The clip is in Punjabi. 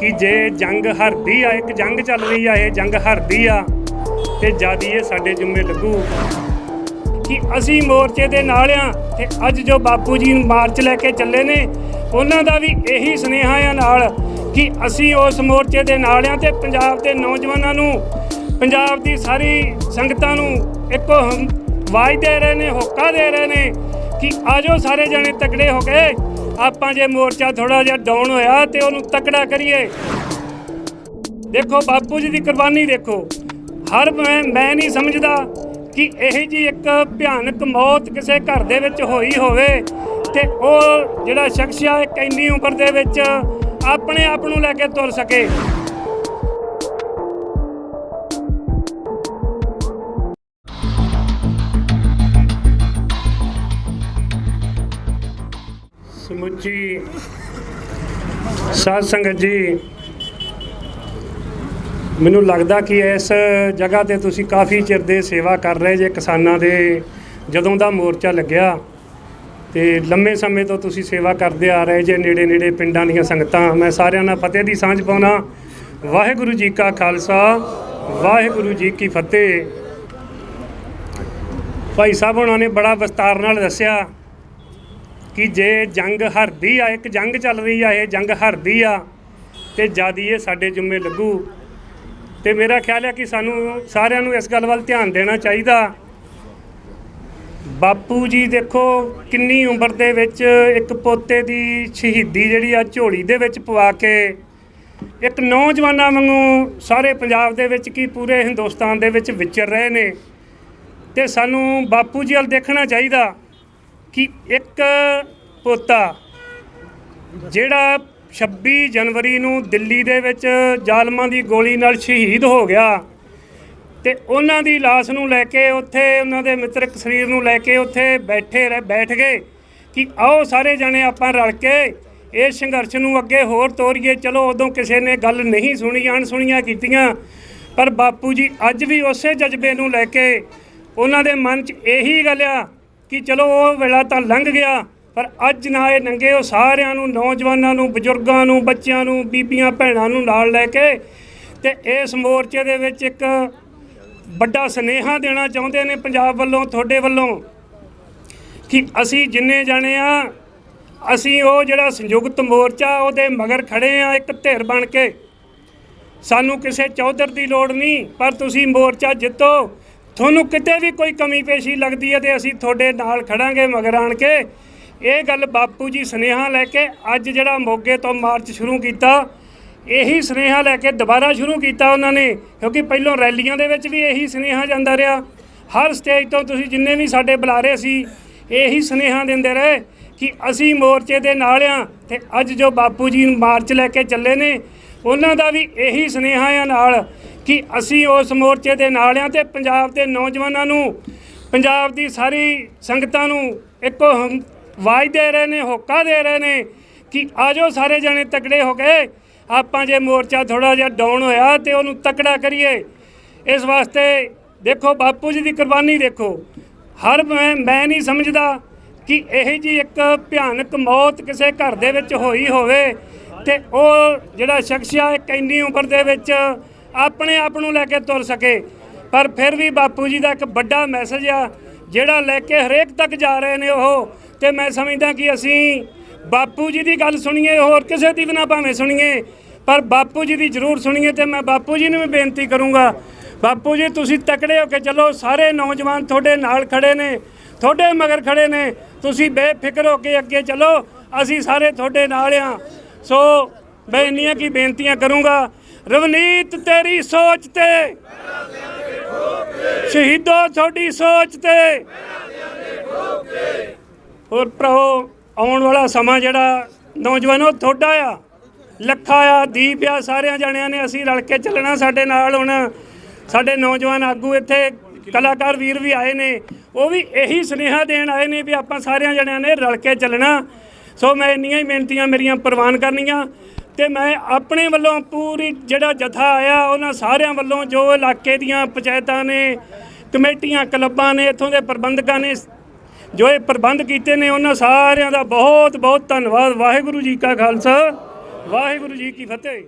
ਕਿ ਜੇ ਜੰਗ ਹਰਦੀ ਆ, ਇੱਕ ਜੰਗ ਚੱਲ ਰਹੀ ਆ, ਇਹ ਜੰਗ ਹਰਦੀ ਆ, ਤੇ ਜਿਆਦੀ ਇਹ ਸਾਡੇ ਜੁੰਮੇ ਲੱਗੂ। ਕਿ ਅਸੀਂ ਮੋਰਚੇ ਦੇ ਨਾਲ ਆ, ਤੇ ਅੱਜ ਜੋ ਬਾਪੂ ਜੀ ਮਾਰਚ ਲੈ ਕੇ ਚੱਲੇ ਨੇ, ਉਹਨਾਂ ਦਾ ਵੀ ਇਹੀ ਸੁਨੇਹਾ ਆ ਨਾਲ ਕਿ ਅਸੀਂ ਉਸ ਮੋਰਚੇ ਦੇ ਨਾਲ ਆ, ਤੇ ਪੰਜਾਬ ਦੇ ਨੌਜਵਾਨਾਂ ਨੂੰ, ਪੰਜਾਬ ਦੀ ਸਾਰੀ ਸੰਗਤਾਂ ਨੂੰ ਇੱਕੋ ਹਮ- ਦੇ ਰਹੇ ਨੇ, ਹੋਕਾ ਦੇ ਰਹੇ ਨੇ ਕਿ ਆਜੋ ਸਾਰੇ ਜਣੇ ਤਕੜੇ ਹੋ ਕੇ ਆਪਾਂ ਜੇ ਮੋਰਚਾ ਥੋੜਾ ਜਿਹਾ ਡਾਊਨ ਹੋਇਆ ਤੇ ਉਹਨੂੰ ਤਕੜਾ ਕਰੀਏ। ਦੇਖੋ ਬਾਪੂ ਜੀ ਦੀ ਕੁਰਬਾਨੀ ਦੇਖੋ। ਹਰ ਮੈਂ ਮੈਂ ਨਹੀਂ ਸਮਝਦਾ ਕਿ ਇਹ ਜੀ ਇੱਕ ਭਿਆਨਕ ਮੌਤ ਕਿਸੇ ਘਰ ਦੇ ਵਿੱਚ ਹੋਈ ਹੋਵੇ ਤੇ ਉਹ ਜਿਹੜਾ ਸ਼ਖਸ ਆ ਇੱਕ ਇੰਨੀ ਉਮਰ ਦੇ ਵਿੱਚ ਆਪਣੇ ਆਪ ਨੂੰ ਲੈ ਕੇ ਤੁਰ ਸਕੇ। ਜੀ। ਸਾਧ ਸੰਗਤ ਜੀ, ਮੈਨੂੰ ਲੱਗਦਾ ਕਿ ਇਸ ਜਗ੍ਹਾ ਤੇ ਤੁਸੀਂ ਕਾਫੀ ਚਿਰ ਦੇ ਸੇਵਾ ਕਰ ਰਹੇ ਜੇ ਕਿਸਾਨਾਂ ਦੇ, ਜਦੋਂ ਦਾ ਮੋਰਚਾ ਲੱਗਿਆ। ਤੇ ਲੰਮੇ ਸਮੇਂ ਤੋਂ ਤੁਸੀਂ ਸੇਵਾ ਕਰਦੇ ਆ ਰਹੇ ਜੇ ਨੇੜੇ ਨੇੜੇ ਪਿੰਡਾਂ ਦੀਆਂ ਸੰਗਤਾਂ। ਮੈਂ ਸਾਰਿਆਂ ਨਾਲ ਫਤਿਹ ਦੀ ਸਾਂਝ ਪਾਉਣਾ। ਵਾਹਿਗੁਰੂ ਜੀ ਕਾ ਖਾਲਸਾ, ਵਾਹਿਗੁਰੂ ਜੀ ਕੀ ਫਤਿਹ। ਭਾਈ ਸਾਹਿਬ ਉਹਨਾਂ ਨੇ ਬੜਾ ਵਿਸਤਾਰ ਨਾਲ ਦੱਸਿਆ। ਕਿ ਜੇ ਜੰਗ ਹਰਦੀ ਆ, ਇੱਕ ਜੰਗ ਚੱਲ ਰਹੀ ਆ, ਇਹ ਜੰਗ ਹਰਦੀ ਆ, ਤੇ ਜਿਆਦੀ ਇਹ ਸਾਡੇ ਜੁੰਮੇ ਲੱਗੂ। ਤੇ ਮੇਰਾ ਖਿਆਲ ਹੈ ਕਿ ਸਾਨੂੰ ਸਾਰਿਆਂ ਨੂੰ ਇਸ ਗੱਲ ਵੱਲ ਧਿਆਨ ਦੇਣਾ ਚਾਹੀਦਾ। ਬਾਪੂ ਜੀ ਦੇਖੋ, ਕਿੰਨੀ ਉਮਰ ਦੇ ਵਿੱਚ ਇੱਕ ਪੋਤੇ ਦੀ ਸ਼ਹੀਦੀ ਜਿਹੜੀ ਆ ਝੋਲੀ ਦੇ ਵਿੱਚ ਪਵਾ ਕੇ, ਇੱਕ ਨੌਜਵਾਨਾਂ ਵਾਂਗੂ ਸਾਰੇ ਪੰਜਾਬ ਦੇ ਵਿੱਚ ਕੀ ਪੂਰੇ ਹਿੰਦੁਸਤਾਨ ਦੇ ਵਿੱਚ ਵਿਚਰ ਰਹੇ ਨੇ। ਤੇ ਸਾਨੂੰ ਬਾਪੂ ਜੀ ਵੱਲ ਦੇਖਣਾ ਚਾਹੀਦਾ। ਕਿ ਇੱਕ ਪੋਤਾ ਜਿਹੜਾ 26 ਜਨਵਰੀ ਨੂੰ ਦਿੱਲੀ ਦੇ ਵਿੱਚ ਜ਼ਾਲਮਾਂ ਦੀ ਗੋਲੀ ਨਾਲ ਸ਼ਹੀਦ ਹੋ ਗਿਆ ਤੇ ਉਹਨਾਂ ਦੀ ਲਾਸ਼ ਨੂੰ ਲੈ ਕੇ ਉੱਥੇ ਉਹਨਾਂ ਦੇ ਮਿੱਤਰਕ ਸਰੀਰ ਨੂੰ ਲੈ ਕੇ ਉੱਥੇ ਬੈਠੇ ਰਹਿ, ਬੈਠ ਗਏ ਕਿ ਆਓ ਸਾਰੇ ਜਣੇ ਆਪਾਂ ਰਲ ਕੇ ਇਹ ਸੰਘਰਸ਼ ਨੂੰ ਅੱਗੇ ਹੋਰ ਤੋਰੀਏ। ਚਲੋ ਉਦੋਂ ਕਿਸੇ ਨੇ ਗੱਲ ਨਹੀਂ ਸੁਣੀ, ਅਣਸੁਣੀਆਂ ਕੀਤੀਆਂ, ਪਰ ਬਾਪੂ ਜੀ ਅੱਜ ਵੀ ਉਸੇ ਜਜ਼ਬੇ ਨੂੰ ਲੈ ਕੇ ਉਹਨਾਂ ਦੇ ਮਨ 'ਚ ਇਹੀ ਗੱਲ ਆ ਕਿ ਚਲੋ ਉਹ ਵੇਲਾ ਤਾਂ ਲੰਘ ਗਿਆ, ਪਰ ਅੱਜ ਨਾ ਇਹ ਨੰਗੇ, ਉਹ ਸਾਰਿਆਂ ਨੂੰ, ਨੌਜਵਾਨਾਂ ਨੂੰ, ਬਜ਼ੁਰਗਾਂ ਨੂੰ, ਬੱਚਿਆਂ ਨੂੰ, ਬੀਬੀਆਂ, ਭੈਣਾਂ ਨੂੰ ਨਾਲ ਲੈ ਕੇ ਤੇ ਇਸ ਮੋਰਚੇ ਦੇ ਵਿੱਚ ਇੱਕ ਵੱਡਾ ਸਨੇਹਾ ਦੇਣਾ ਚਾਹੁੰਦੇ ਨੇ ਪੰਜਾਬ ਵੱਲੋਂ, ਤੁਹਾਡੇ ਵੱਲੋਂ ਕਿ ਅਸੀਂ ਜਿੰਨੇ ਜਾਣੇ ਆ, ਅਸੀਂ ਉਹ ਜਿਹੜਾ ਸੰਯੁਕਤ ਮੋਰਚਾ, ਉਹਦੇ ਮਗਰ ਖੜੇ ਆ, ਇੱਕ ਧਿਰ ਬਣ ਕੇ। ਸਾਨੂੰ ਕਿਸੇ ਚੌਧਰ ਦੀ ਲੋੜ ਨਹੀਂ, ਪਰ ਤੁਸੀਂ ਮੋਰਚਾ ਜਿੱਤੋ ਤੁਹਾਨੂੰ ਕਿਤੇ ਵੀ ਕੋਈ ਕਮੀ ਪੇਸ਼ੀ ਲੱਗਦੀ ਹੈ ਤੇ ਅਸੀਂ ਤੁਹਾਡੇ ਨਾਲ ਖੜਾਂਗੇ ਮਗਰ ਆਣ ਕੇ। ਇਹ ਗੱਲ ਬਾਪੂ ਜੀ ਸੁਨੇਹਾ ਲੈ ਕੇ ਅੱਜ ਜਿਹੜਾ ਮੋਗੇ ਤੋਂ ਮਾਰਚ ਸ਼ੁਰੂ ਕੀਤਾ, ਇਹੀ ਸੁਨੇਹਾ ਲੈ ਕੇ ਦੁਬਾਰਾ ਸ਼ੁਰੂ ਕੀਤਾ ਉਹਨਾਂ ਨੇ, ਕਿਉਂਕਿ ਪਹਿਲਾਂ ਰੈਲੀਆਂ ਦੇ ਵਿੱਚ ਵੀ ਇਹੀ ਸੁਨੇਹਾ ਜਾਂਦਾ ਰਿਹਾ। ਹਰ ਸਟੇਜ ਤੋਂ ਤੁਸੀਂ ਜਿੰਨੇ ਵੀ ਸਾਡੇ ਬੁਲਾਰੇ ਸੀ, ਇਹੀ ਸੁਨੇਹਾ ਦਿੰਦੇ ਰਹੇ ਕਿ ਅਸੀਂ ਮੋਰਚੇ ਦੇ ਨਾਲ ਆ ਤੇ ਅੱਜ ਜੋ ਬਾਪੂ ਜੀ ਮਾਰਚ ਲੈ ਕੇ ਚੱਲੇ ਨੇ, ਉਹਨਾਂ ਦਾ ਵੀ ਇਹੀ ਸੁਨੇਹਾ ਆ ਨਾਲ ਕਿ ਅਸੀਂ ਉਸ ਮੋਰਚੇ ਦੇ ਨਾਲ ਆ ਤੇ ਪੰਜਾਬ ਦੇ ਨੌਜਵਾਨਾਂ ਨੂੰ, ਪੰਜਾਬ ਦੀ ਸਾਰੀ ਸੰਗਤਾਂ ਨੂੰ ਇੱਕੋ ਹਮ- ਆਵਾਜ਼ ਦੇ ਰਹੇ ਨੇ, ਹੋਕਾ ਦੇ ਰਹੇ ਨੇ ਕਿ ਆਜੋ ਸਾਰੇ ਜਣੇ ਤਕੜੇ ਹੋ ਗਏ ਆਪਾਂ ਜੇ ਮੋਰਚਾ ਥੋੜਾ ਜਿਹਾ ਡਾਊਨ ਹੋਇਆ ਤੇ ਉਹਨੂੰ ਤਕੜਾ ਕਰੀਏ। ਇਸ ਵਾਸਤੇ ਦੇਖੋ ਬਾਪੂ ਜੀ ਦੀ ਕੁਰਬਾਨੀ ਦੇਖੋ। ਹਰ ਮੈਂ ਮੈਂ ਨਹੀਂ ਸਮਝਦਾ ਕਿ ਇਹ ਜੀ ਇੱਕ ਭਿਆਨਕ ਮੌਤ ਕਿਸੇ ਘਰ ਦੇ ਵਿੱਚ ਹੋਈ ਹੋਵੇ ਤੇ ਉਹ ਜਿਹੜਾ ਸ਼ਖਸ ਆ ਇੱਕ ਇੰਨੀ ਉਮਰ ਦੇ ਵਿੱਚ ਆਪਣੇ ਆਪ ਨੂੰ ਲੈ ਕੇ ਤੁਰ ਸਕੇ। ਪਰ ਫਿਰ ਵੀ ਬਾਪੂ ਜੀ ਦਾ ਇੱਕ ਵੱਡਾ ਮੈਸੇਜ ਆ, ਜਿਹੜਾ ਲੈ ਕੇ ਹਰੇਕ ਤੱਕ ਜਾ ਰਹੇ ਨੇ ਉਹ। ਤੇ ਮੈਂ ਸਮਝਦਾ ਕਿ ਅਸੀਂ ਬਾਪੂ ਜੀ ਦੀ ਗੱਲ ਸੁਣੀਏ, ਹੋਰ ਕਿਸੇ ਦੀ ਵੀ ਨਾ ਭਾਵੇਂ ਸੁਣੀਏ। ਪਰ ਬਾਪੂ ਜੀ ਦੀ ਜ਼ਰੂਰ ਸੁਣੀਏ ਤੇ ਮੈਂ ਬਾਪੂ ਜੀ ਨੂੰ ਵੀ ਬੇਨਤੀ ਕਰੂੰਗਾ। ਬਾਪੂ ਜੀ, ਤੁਸੀਂ ਤਕੜੇ ਹੋ ਕੇ ਚੱਲੋ, ਸਾਰੇ ਨੌਜਵਾਨ ਤੁਹਾਡੇ ਨਾਲ ਖੜੇ ਨੇ, ਤੁਹਾਡੇ ਮਗਰ ਖੜੇ ਨੇ। ਤੁਸੀਂ ਬੇਫਿਕਰ ਹੋ ਕੇ ਅੱਗੇ ਚੱਲੋ, ਅਸੀਂ ਸਾਰੇ ਤੁਹਾਡੇ ਨਾਲ ਆ। ਸੋ ਮੈਂ ਇੰਨੀਆਂ ਕੀ ਬੇਨਤੀਆਂ ਕਰੂੰਗਾ। ਰਵਨੀਤ ਤੇਰੀ ਸੋਚ ਤੇ। ਸ਼ਹੀਦੋ ਤੁਹਾਡੀ ਸੋਚ ਤੇ। ਹੋਰ ਭਰਾਓ ਆਉਣ ਵਾਲਾ ਸਮਾਂ ਜਿਹੜਾ ਨੌਜਵਾਨੋ, ਤੁਹਾਡਾ ਆ। ਲੱਖਾ ਆ, ਦੀਪ ਆ, ਸਾਰਿਆਂ ਜਣਿਆਂ ਨੇ ਅਸੀਂ ਰਲ ਕੇ ਚੱਲਣਾ ਸਾਡੇ ਨਾਲ ਹੁਣ। ਸਾਡੇ ਨੌਜਵਾਨ ਆਗੂ ਇੱਥੇ ਕਲਾਕਾਰ ਵੀਰ ਵੀ ਆਏ ਨੇ। ਉਹ ਵੀ ਇਹੀ ਸੁਨੇਹਾ ਦੇਣ ਆਏ ਨੇ ਵੀ ਆਪਾਂ ਸਾਰਿਆਂ ਜਣਿਆਂ ਨੇ ਰਲ ਕੇ ਚੱਲਣਾ। ਸੋ ਮੈਂ ਇੰਨੀਆਂ ਹੀ ਬੇਨਤੀਆਂ ਮੇਰੀਆਂ ਪ੍ਰਵਾਨ ਕਰਨੀਆਂ। ਤੇ ਮੈਂ ਆਪਣੇ ਵੱਲੋਂ ਪੂਰੀ ਜਿਹੜਾ ਜਥਾ ਆਇਆ, ਉਹਨਾਂ ਸਾਰਿਆਂ ਵੱਲੋਂ ਜੋ ਇਲਾਕੇ ਦੀਆਂ ਪੰਚਾਇਤਾਂ ਨੇ, ਕਮੇਟੀਆਂ, ਕਲੱਬਾਂ ਨੇ, ਇੱਥੋਂ ਦੇ ਪ੍ਰਬੰਧਕਾਂ ਨੇ ਜੋ ਇਹ ਪ੍ਰਬੰਧ ਕੀਤੇ ਨੇ, ਉਹਨਾਂ ਸਾਰਿਆਂ ਦਾ ਬਹੁਤ ਬਹੁਤ ਧੰਨਵਾਦ। ਵਾਹਿਗੁਰੂ ਜੀ ਕਾ ਖਾਲਸਾ, ਵਾਹਿਗੁਰੂ ਜੀ ਕੀ ਫਤਿਹ।